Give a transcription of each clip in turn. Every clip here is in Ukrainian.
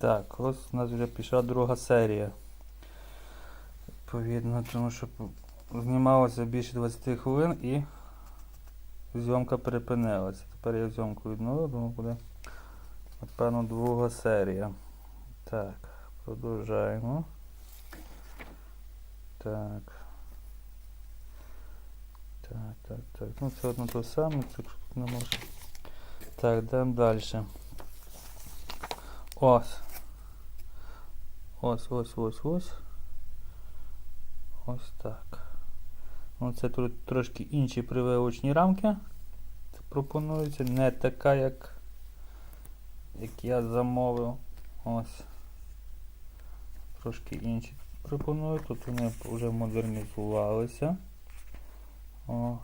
Так, ось у нас вже пішла друга серія. Відповідно, тому що знімалося більше 20 хвилин і зйомка перепинилася. Тепер я зйомку відновив, тому буде, напевно, друга серія. Так, продовжаємо. Так. Так, так, так. Ну це одно те саме, так не може. Так, йдемо далі. Ось. Ось, ось, ось, ось. Ось так. Ну, це тут трошки інші прививочні рамки. Це пропонується. Не така, як, як я замовив. Ось. Трошки інші пропоную. Тут вони вже модернізувалися. О,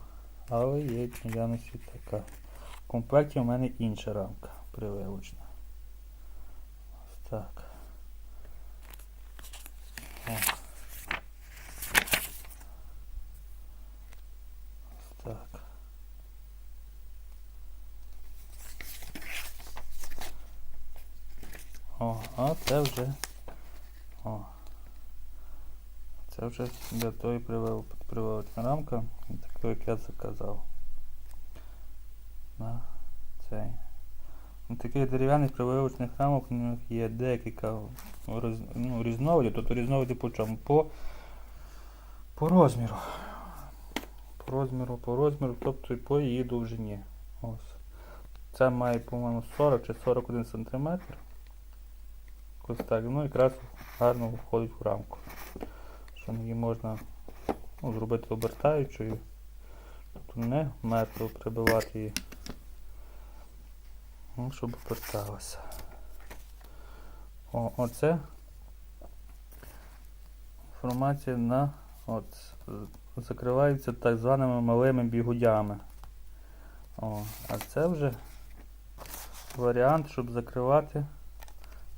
але є наявності така. В комплекті у мене інша рамка прививочна. Ось так. О. Ось так. О, а це вже. О. Це вже для тої привив- прививочна рамка, таку, як я заказав. На цей. Ну, Таких дерев'яних прививочних рамок у них є декілька ну, різновидів, тобто різновидів по чому? По, по розміру. По розміру, по розміру, тобто і по її довжині. Ось. Це має, по-моєму, 40 чи 41 см. Ось так. Ну якраз гарно входить в рамку. Що її можна ну, зробити обертаючою. Тобто не метро прибивати її. Ну, щоб оберталося. О, оце інформація на от, закривається так званими малими бігудями. О, а це вже варіант, щоб закривати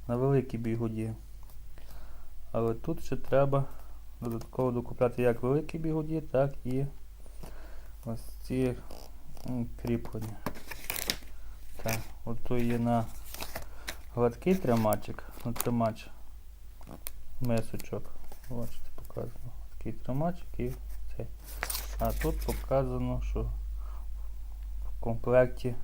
на великі бігуді. Але тут ще треба додатково докупляти як великі бігуді, так і ось ці кріплення. Так, от тут є на гладкий тримачик, ну тримач мисочок. Бачите, показано. Такий тримачик і цей. А тут показано, що в комплекті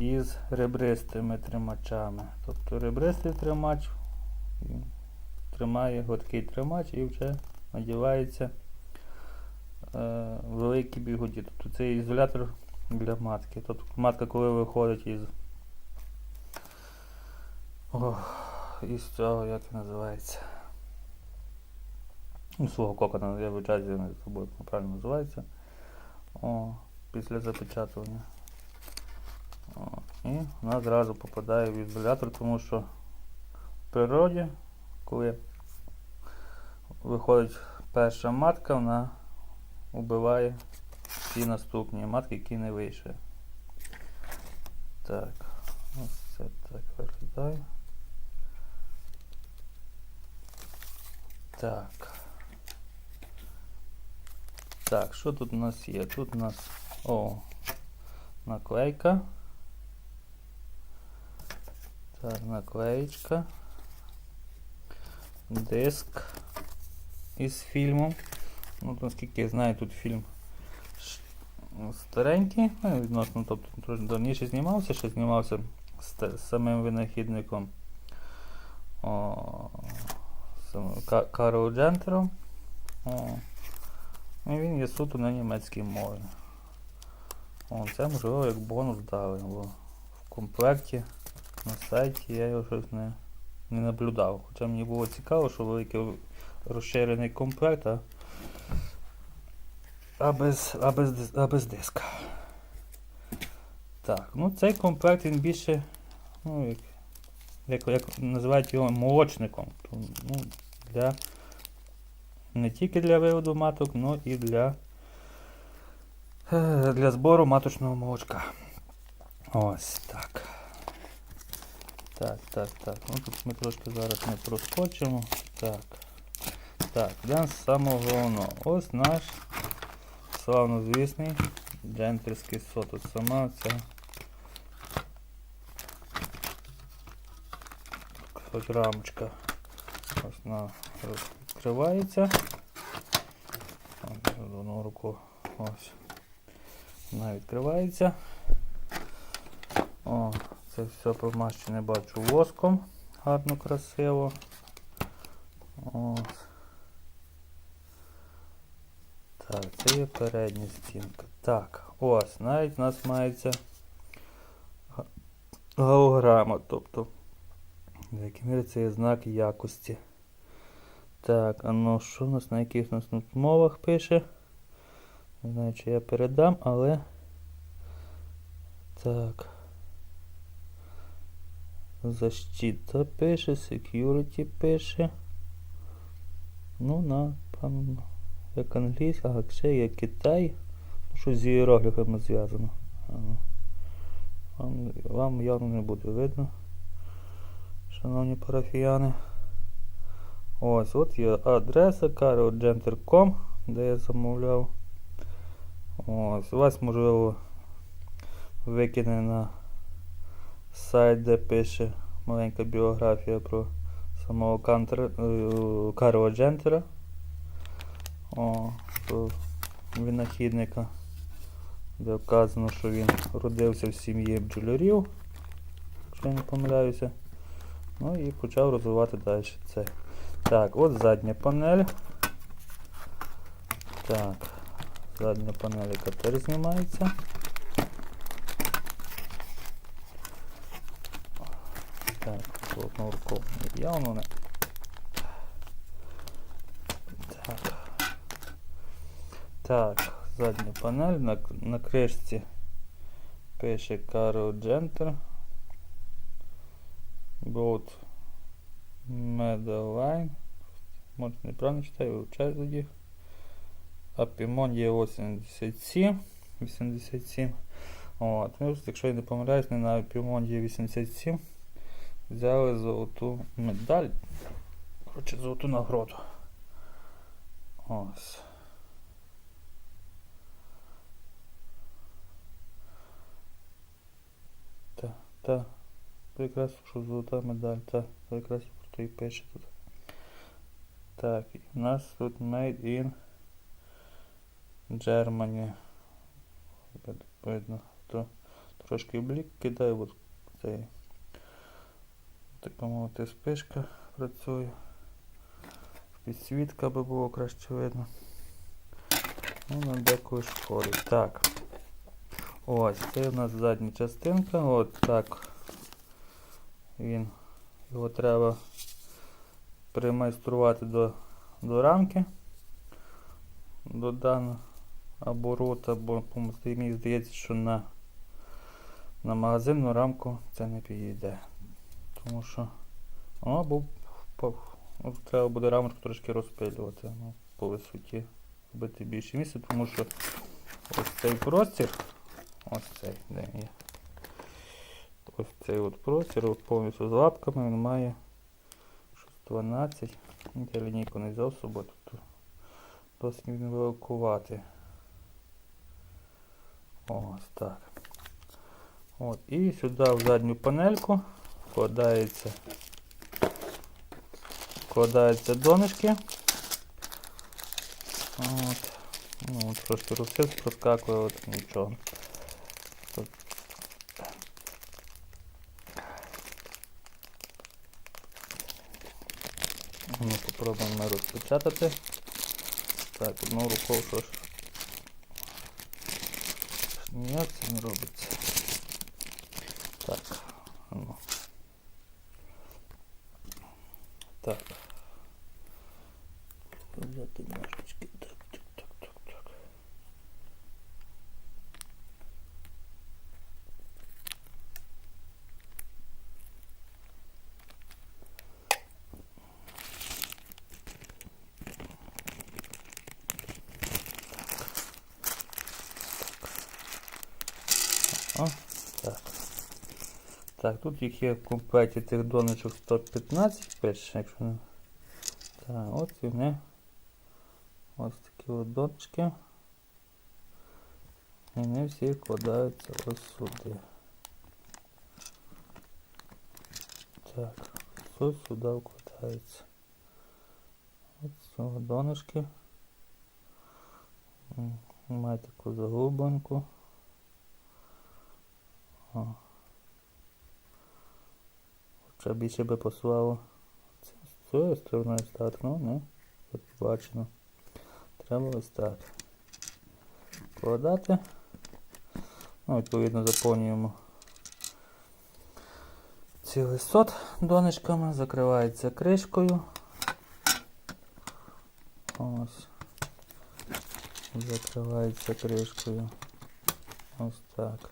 із ребристими тримачами. Тобто ребристий тримач тримає гладкий тримач і вже надівається е, великі бігуді. Тобто це ізолятор для матки. Тобто матка, коли виходить із. Ох, із цього, як він називається? Ну, свого кокона, я вичаю, я не забув, правильно називається. О, після запечатування. І вона зразу попадає в ізолятор, тому що в природі, коли виходить перша матка, вона вбиває всі наступні матки, які не вийшли. Так, ось це так виглядає. Так. Так, що тут у нас є? Тут у нас о, наклейка. Так, наклеєчка. Диск із фільмом. Ну, наскільки я знаю, тут фільм старенький, ну, відносно, тобто давніше знімався, ще знімався з, самим винахідником о, Карл Джентером. О, і він є суто на німецькій мові. О, це можливо як бонус дали, бо в комплекті на сайті я його щось не, не наблюдав. Хоча мені було цікаво, що великий розширений комплект, а, без, а, без, а без диска. Так, ну цей комплект він більше, ну, як, як, як називають його молочником. То, ну, для, не тільки для виводу маток, але і для, е, для збору маточного молочка. Ось так. Так, так, так. Ну тут ми трошки зараз не проскочимо. Так. Так, йдемо з самого головного. Ось наш славнозвісний джентерський сот. Ось сама ця ось рамочка. Ось вона відкривається. Одну руку ось. Вона відкривається. О, це все помащене бачу воском. Гарно, красиво. Ось. Так, це є передня стінка. Так, ось, навіть у нас мається голограма, тобто, в якій мірі це є знак якості. Так, а ну що у нас на яких нас мовах пише? Не знаю, чи я передам, але. Так. Защита пише, security пише. Ну, на пан як англійська, а ще є Китай. Ну, Щось з іерогліфами зв'язано. Вам, вам явно не буде видно. Шановні парафіяни. Ось, от є адреса carogenter.com, де я замовляв. Ось, у вас можливо викине на сайт, де пише маленька біографія про самого Кантера, е, Карла Джентера. О, винахідника, де вказано, що він родився в сім'ї бджолярів, якщо я не помиляюся. Ну і почав розвивати далі це. Так, от задня панель. Так, задня панель, яка теж знімається. Так, одну руку явно не. Так. Так, задня панель на, на кришці пише Caro Genter. Gold Meadowline. Може неправильно читаю, вивчаю тоді. Апімон є 87. 87. От. Ну, якщо я не помиляюсь, не на Апімон є 87. Взяли золоту медаль. Коротше, золоту нагороду. Ось. Та, та. Якраз що золота медаль, та, то якраз про то і пише тут. Так, в нас тут made in Germany. Вид- Видно, то трошки блік кидає, от цей. Так мовити, спишка працює. Підсвітка би було краще видно. Ну, на декої шкоди. Так. Ось, це у нас задня частинка. От так. Він. Його треба примайструвати до, до рамки. До даного оборота, бо по- мені здається, що на, на магазинну рамку це не підійде. Тому що бо по, ну, треба буде рамочку трошки розпилювати ну, по висоті, робити більше місця, тому що ось цей простір, ось цей, де є. Ось цей от простір повністю з лапками він має щось 12. Ну, Я лінійку не взяв з тут досить він великувати. Ось так. От, і сюди в задню панельку вкладається вкладаються донышки. От. Ну, трошки розсис проскакує, от нічого. Тут. Ну, попробуємо розпечатати. Так, одну рукою що ж. Ніяк це не робиться. Так. Ну. Так. Взяти ножички. Так, так, так, так, так. О, так. Так, тут їх є в комплекті тих донечок 115 пише, якщо не. Так, от і вони. Ось такі от донечки. І вони всі вкладаються ось сюди. Так, то сюди вкладається. З цього донышки. Має таку заглубленку. О. Хоча більше би посувало з цієї сторони стати, ну не, як бачено. Треба ось так. Вкладати. Ну, відповідно, заповнюємо цілий сот донечками, закривається кришкою. Ось. Закривається кришкою. Ось так.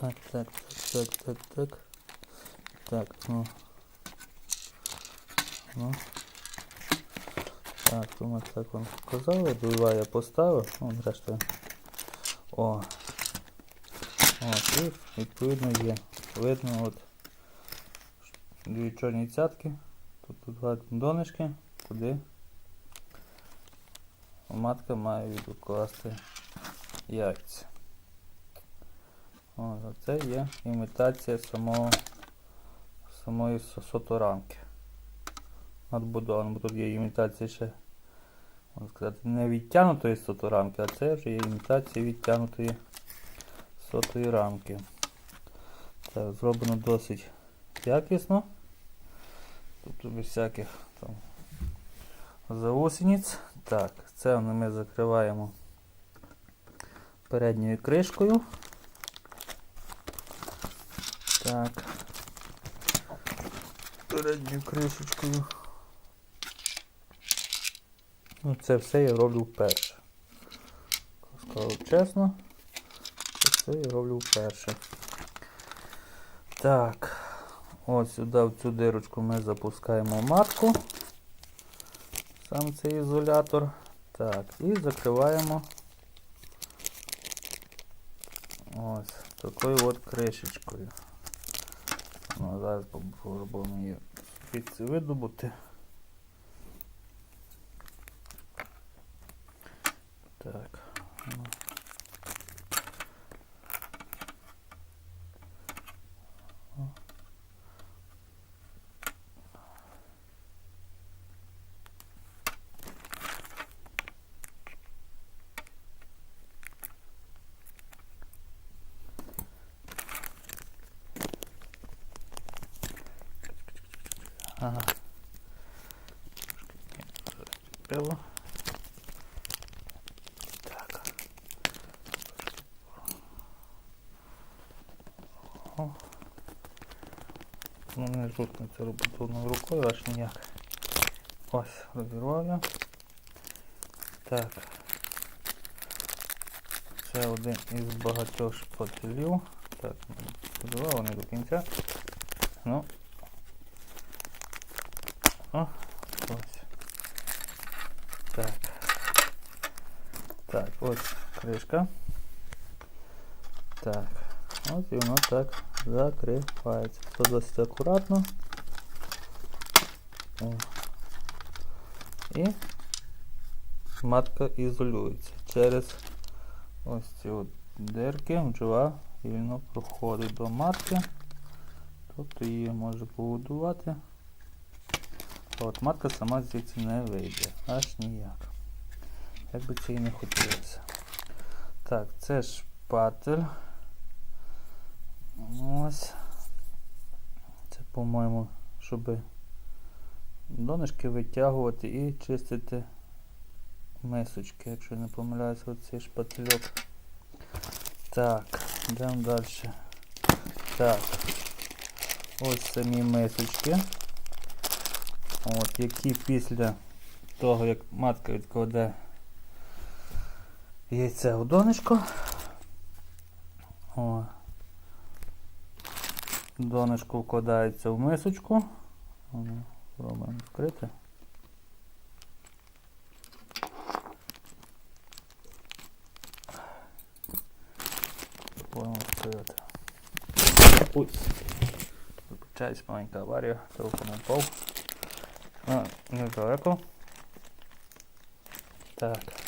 Так, так, так, так, так, так. Так, ну. Ну. Так, тому так вам сказали, два я поставив, ну, зрештою. О. От, і відповідно є. Видно от дві чорні цятки. Тут два донечки, куди матка має відкласти яйця. О, це є імітація самого самої со- соторанки. Надбудовано, бо тут є імітація ще, можна сказати, не відтягнутої соторанки, а це вже є імітація відтягнутої сотої рамки. Так, зроблено досить якісно. Тобто без всяких там заусениць. Так, це ми закриваємо передньою кришкою. Так. Передньою кришечкою. Ну, це все я роблю вперше. Скажу чесно, це все я роблю вперше. Так, ось сюди в цю дирочку ми запускаємо матку. Сам цей ізолятор. Так, і закриваємо ось такою от кришечкою. Ну, зараз попробуємо її звідси видобути. Так. ну. О. Ага. Пило. Так. О. Ну, не жутко це робити одною рукою, аж ніяк. Ось, розірвав. Так. Це один із багатьох шпателів. Так, розірвав не до кінця. Ну. О, ось. Так. Так, ось кришка. Так. Ось і воно так закривається. Все досить акуратно. О. І матка ізолюється. Через ось ці от дирки бджола вільно проходить до матки. Тобто її може побудувати. От матка сама звідси не вийде. Аж ніяк. Як би це і не хотілося. Так, це шпатель. Ось. Це, по-моєму, щоб донышки витягувати і чистити мисочки, якщо не помиляюся, оцей шпательок. Так, йдемо далі. Так. Ось самі мисочки. От, які після того, як матка відкладе яйце у донечко. О. Донечко вкладається в мисочку. Пробуємо відкрити. Пробуємо відкрити. Ой. Вибачаюсь, маленька аварія, телефон упав. А, недалеко. Так.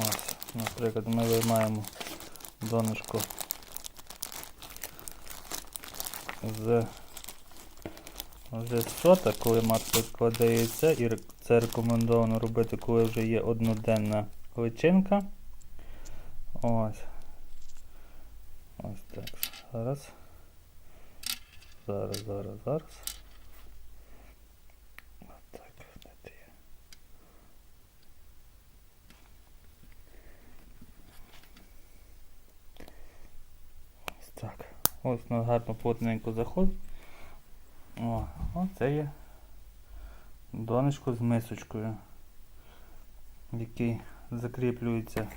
Ось, наприклад, ми виймаємо донышко з вже сота, коли матка яйце, і це рекомендовано робити, коли вже є одноденна личинка. Ось. Ось так. Зараз. Зараз, зараз, зараз. Ось так. Де ти є? Ось так. Ось воно гарно плотненько заходить. О, оце є донечко з мисочкою, який закріплюється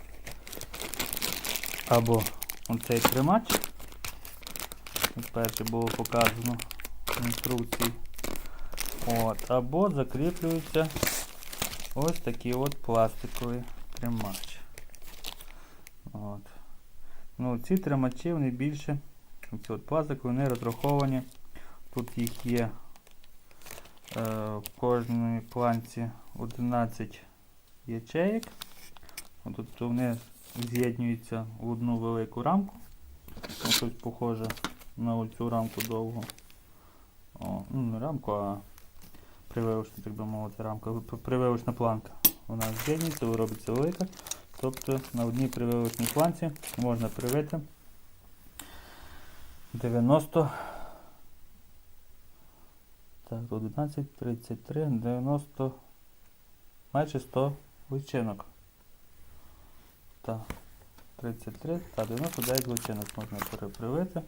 або оцей тримач. Перше було показано в інструкції. От, або закріплюється ось такий от пластиковий тримач. От. Ну, ці тримачі вони більше, ці от пластикові, вони розраховані. Тут їх є е, в кожній планці 11 ячеїк. Тут вони з'єднуються в одну велику рамку. Ну, Щось похоже на оцю рамку довгу. О, ну, не рамку, а прививочна, так би мовити, рамка. Прививочна планка. Вона з'єднується, робиться велика. Тобто на одній прививочній планці можна привити 90 так, 11, 33, 90, майже 100 личинок. Так, 33 та 99 личинок можна перепривити.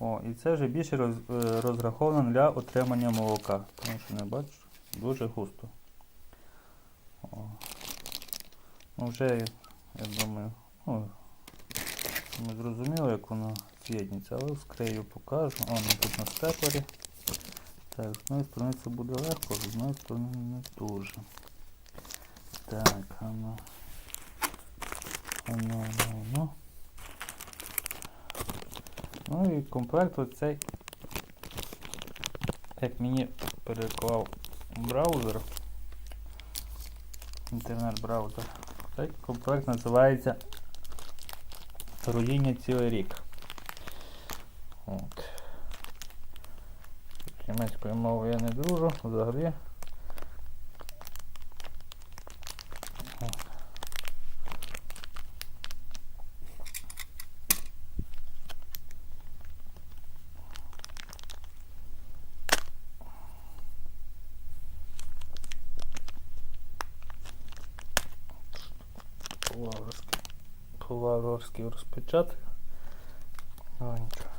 О, і це вже більше роз, е, розраховано для отримання молока. Тому що не бачу, дуже густо. О. Ну вже, я думаю, ну, ми зрозуміли, як воно з'єднується, але скрию покажу. О, ну тут на степлері. Так, з одної сторони це буде легко, з одної сторони не дуже. Так, ану. Ану, ану, ану. Ну і комплект оцей, як мені переклав браузер, інтернет-браузер, цей комплект називається Руїння цілий рік. От. Німецькою мовою я не дружу, взагалі. О. По-варварськи. По-варварськи. Ну нічого.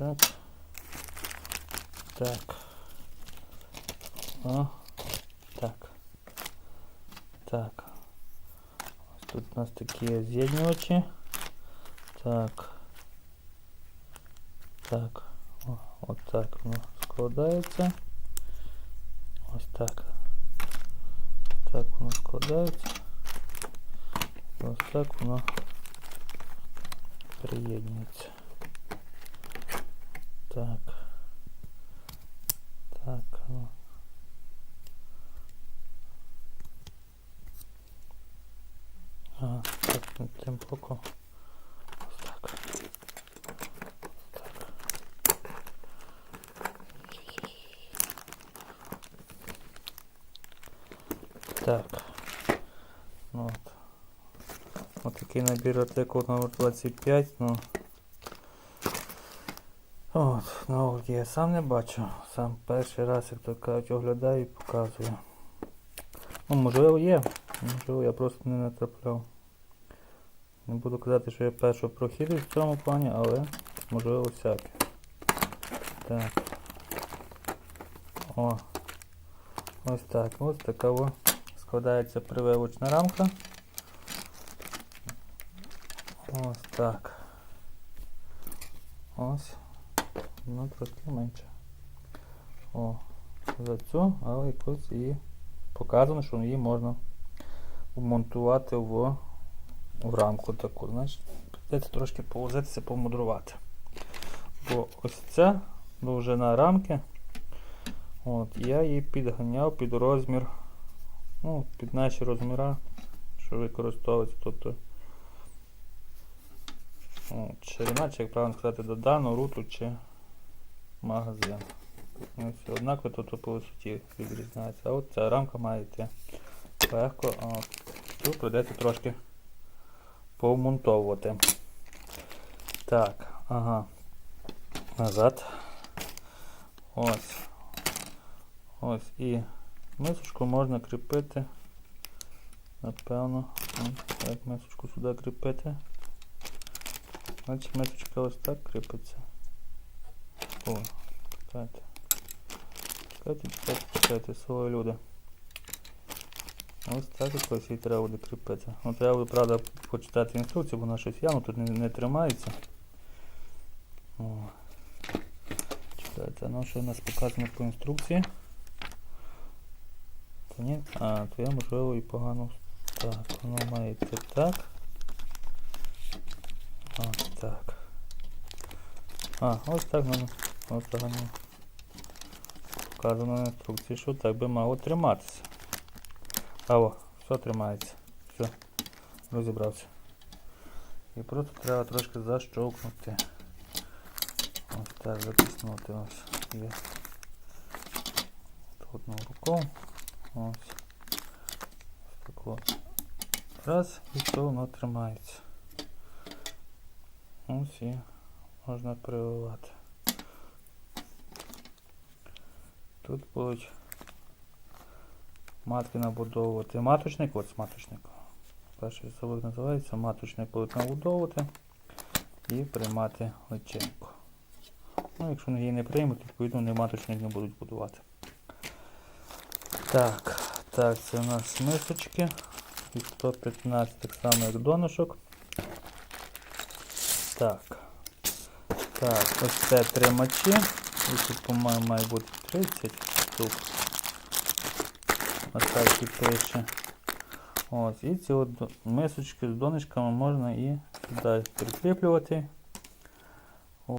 Так. Так. О, так. Так. Ось тут у нас такі з'єднювачі. Так. Так. О, от так воно складається. Ось так. Так воно складається. Ось так воно приєднується. Так. Так, ну. А, так, над тим боком. Ось так. Ось так. Так. Ну, от. Ось такий набір артикул номер 25, ну. От, ноутбуки я сам не бачу. Сам перший раз, як то кажуть, оглядаю і показую. Ну, можливо є. Можливо, я просто не натрапляв. Не буду казати, що я перший прохід в цьому плані, але можливо всяке. Так. О. Ось так. Ось така о. складається прививочна рамка. Ось так. Ось. Ну, трошки менше. О, за цю, але якось її показано, що її можна вмонтувати в, в рамку таку. Значить, прийдеться трошки повозитися, помудрувати. Бо ось ця довжина рамки. От, я її підганяв під розмір, ну, під наші розміри, що використовується. Тобто от, ширина, чи як правильно сказати, до дану руту чи магазин. Ось, однаково тут по висоті відрізняється. А от ця рамка має йти легко, а тут прийдеться трошки повмонтовувати. Так, ага. Назад. Ось. Ось і мисочку можна кріпити. Напевно. Як мисочку сюди кріпити. Значить мисочка ось так кріпиться. О, чекайте. Чекайте, чекайте, чекайте, свої люди. Ось так ось її треба буде кріпити. Ну треба буде, правда, почитати інструкцію, бо вона щось явно тут не, не тримається. О. Чекайте, ну що у нас показано по інструкції. Та ні, а, то я можливо і погано. Так, воно має йти так. Ось так. А, ось так воно. Ось так воно. Показано на інструкції, що так би мало триматися. А о, все тримається. Все, розібрався. І просто треба трошки защовкнути. Ось так затиснути ось. Є. Одну рукою. Ось. Ось так от. Раз і все воно тримається. Ось і можна прививати. Тут будуть матки набудовувати. Маточник, ось маточник. Перший завод називається. Маточник будуть набудовувати і приймати личинку. Ну, якщо її не приймуть, відповідно не маточник не будуть будувати. Так, так, це у нас мисочки. І 115 так само як донышок. Так. Так, ось це тримачі. І тут, по-моєму, має бути 30 штук. Ось так і пише. Ось, і ці от мисочки з донечками можна і сюди прикріплювати